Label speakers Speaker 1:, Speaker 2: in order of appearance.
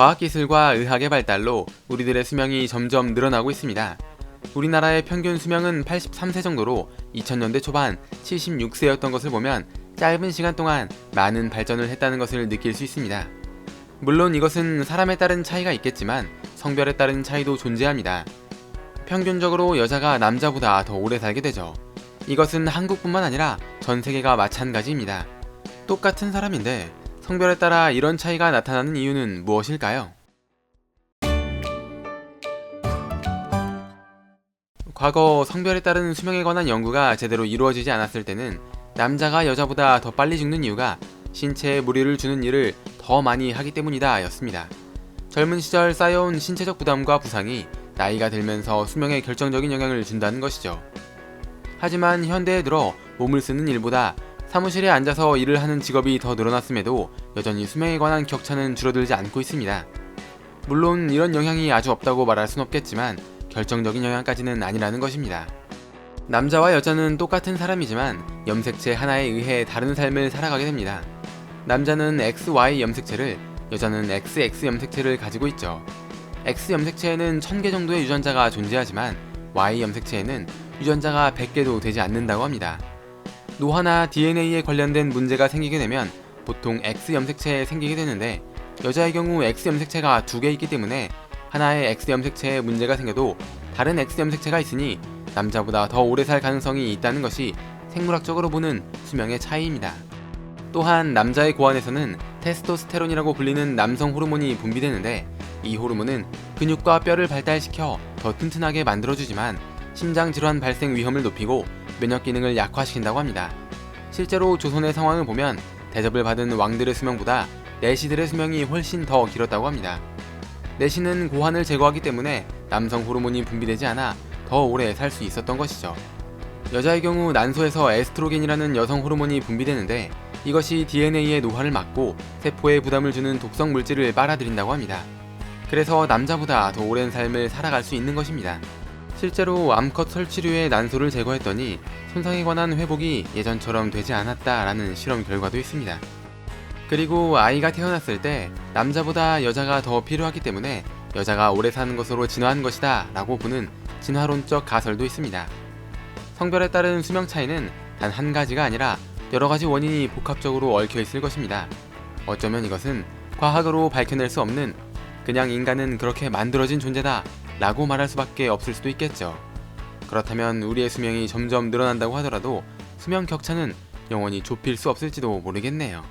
Speaker 1: 과학기술과 의학의 발달로 우리들의 수명이 점점 늘어나고 있습니다. 우리나라의 평균 수명은 83세 정도로 2000년대 초반 76세였던 것을 보면 짧은 시간 동안 많은 발전을 했다는 것을 느낄 수 있습니다. 물론 이것은 사람에 따른 차이가 있겠지만 성별에 따른 차이도 존재합니다. 평균적으로 여자가 남자보다 더 오래 살게 되죠. 이것은 한국뿐만 아니라 전 세계가 마찬가지입니다. 똑같은 사람인데 성별에 따라 이런 차이가 나타나는 이유는 무엇일까요? 과거 성별에 따른 수명에 관한 연구가 제대로 이루어지지 않았을 때는 남자가 여자보다 더 빨리 죽는 이유가 신체에 무리를 주는 일을 더 많이 하기 때문이다 였습니다. 젊은 시절 쌓여온 신체적 부담과 부상이 나이가 들면서 수명에 결정적인 영향을 준다는 것이죠. 하지만 현대에 들어 몸을 쓰는 일보다 사무실에 앉아서 일을 하는 직업이 더 늘어났음에도 여전히 수명에 관한 격차는 줄어들지 않고 있습니다. 물론 이런 영향이 아주 없다고 말할 순 없겠지만 결정적인 영향까지는 아니라는 것입니다. 남자와 여자는 똑같은 사람이지만 염색체 하나에 의해 다른 삶을 살아가게 됩니다. 남자는 XY 염색체를, 여자는 XX 염색체를 가지고 있죠. X 염색체에는 1000개 정도의 유전자가 존재하지만 Y 염색체에는 유전자가 100개도 되지 않는다고 합니다. 노화나 DNA에 관련된 문제가 생기게 되면 보통 X 염색체에 생기게 되는데 여자의 경우 X 염색체가 두 개 있기 때문에 하나의 X 염색체에 문제가 생겨도 다른 X 염색체가 있으니 남자보다 더 오래 살 가능성이 있다는 것이 생물학적으로 보는 수명의 차이입니다. 또한 남자의 고환에서는 테스토스테론이라고 불리는 남성 호르몬이 분비되는데 이 호르몬은 근육과 뼈를 발달시켜 더 튼튼하게 만들어주지만 심장 질환 발생 위험을 높이고 면역 기능을 약화시킨다고 합니다. 실제로 조선의 상황을 보면 대접을 받은 왕들의 수명보다 내시들의 수명이 훨씬 더 길었다고 합니다. 내시는 고환을 제거하기 때문에 남성 호르몬이 분비되지 않아 더 오래 살 수 있었던 것이죠. 여자의 경우 난소에서 에스트로겐이라는 여성 호르몬이 분비되는데 이것이 DNA의 노화를 막고 세포에 부담을 주는 독성 물질을 빨아들인다고 합니다. 그래서 남자보다 더 오랜 삶을 살아갈 수 있는 것입니다. 실제로 암컷 설치류의 난소를 제거했더니 손상에 관한 회복이 예전처럼 되지 않았다라는 실험 결과도 있습니다. 그리고 아이가 태어났을 때 남자보다 여자가 더 필요하기 때문에 여자가 오래 사는 것으로 진화한 것이다 라고 보는 진화론적 가설도 있습니다. 성별에 따른 수명 차이는 단 한 가지가 아니라 여러 가지 원인이 복합적으로 얽혀 있을 것입니다. 어쩌면 이것은 과학으로 밝혀낼 수 없는 그냥 인간은 그렇게 만들어진 존재다 라고 말할 수밖에 없을 수도 있겠죠. 그렇다면 우리의 수명이 점점 늘어난다고 하더라도 수명 격차는 영원히 좁힐 수 없을지도 모르겠네요.